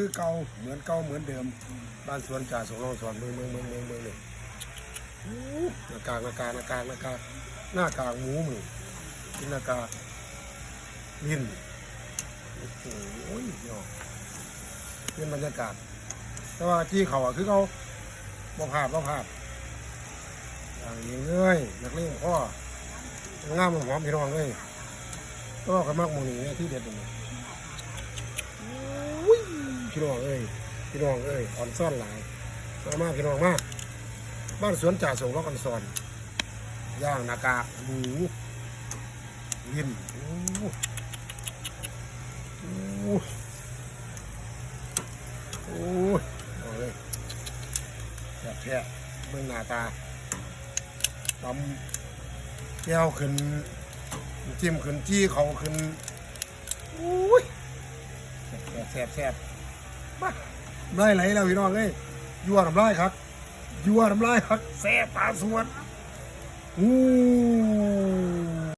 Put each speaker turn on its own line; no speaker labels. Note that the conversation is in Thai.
คือเก่าเหมือนเก่าเหมือนเดิม บ้านสวนจ่าสงรองสอนเมืองเมืองเมืองเมืองเมืองเลยอู้หน้ากากหน้ากากหน้ากากหน้ากากหน้ากากหมูหมูกินหน้ากากลิ้นโอ้โหยอดเป็นบรรยากาศ แต่ว่าที่เขาอะคือเขาบ่พลาดบ่พลาดอย่างนี้เอ้ยนักเล่นพ่องามหอมพี่น้องเอ้ยก็ขมักหมูนี่เนี่ยที่เด็ดตรงนี้อุ้ย พี่น้องเอ้ยพี่น้องเอ้ยอ่อนซ่อนหลายมามาพี่น้องมากบ้านสวนจ่าส่งรอกอันซอนย่างหนากาหมูลิ้นโอ้โหโอ้ยเอาเลยแซ่บแท้เบิ่งหน้าตาตำแก้วขึ้นจิ้มขึ้นจี้เขาขึ้นโอ้ยแซ่บแซ่บแซ่บ มาได้ไหลแล้วพี่น้องเอ้ยยั่วน้ำลายครับยั่วน้ำลายครับแซ่บตาสวนอู้